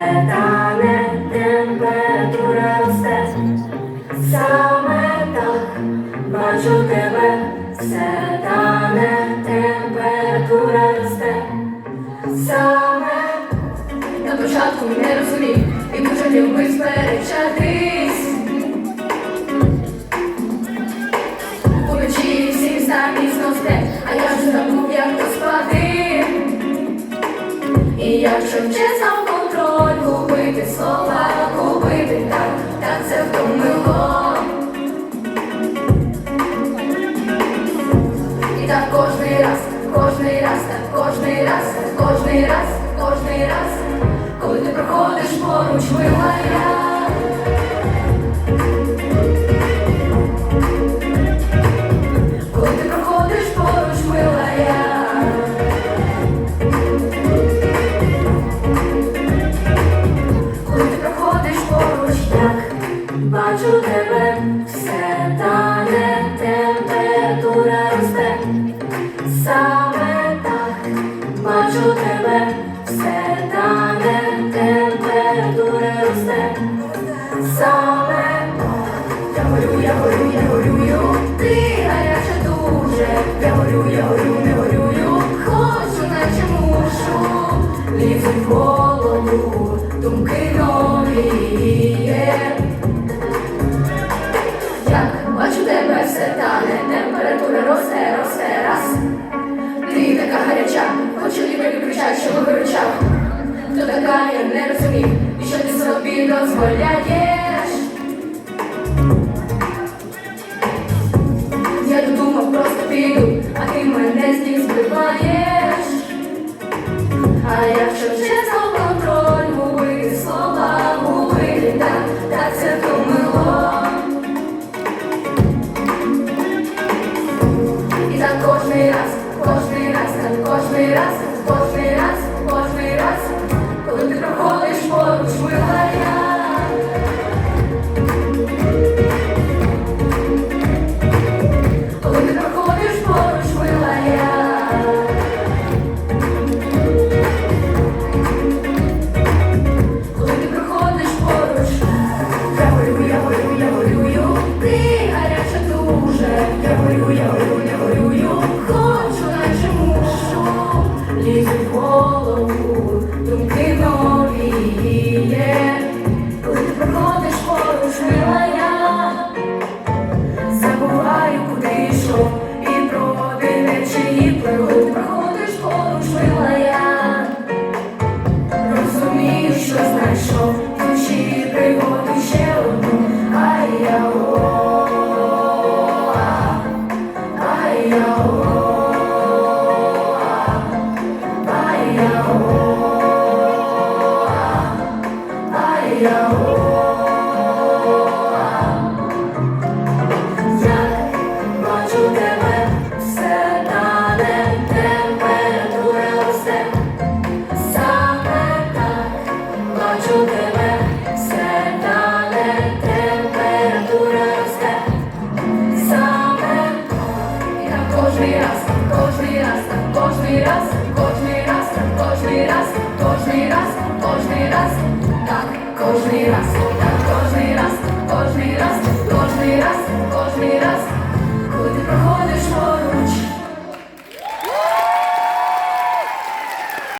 Тане температура росте, саме так бачу тебе, все тане температура росте, саме на початку не розумів і дуже любив сперечатись. Уночі всім знак міцно а я вже забув, як поспати. І якщо чесно кожний раз, кожний раз, кожний раз, кожний раз, коли ти проходиш поруч, милая. думки новіє. Як бачу тебе все тане, температура росте, росте раз. Ти така гаряча, хочу лібері кричать, що виручав. Хто така, я не розумів, і що ти собі дозволяє. gracias. кожний раз, кожний раз, так, кожний раз, так, кожний раз, кожний раз, кожний раз, кожний раз, куди проходиш поруч.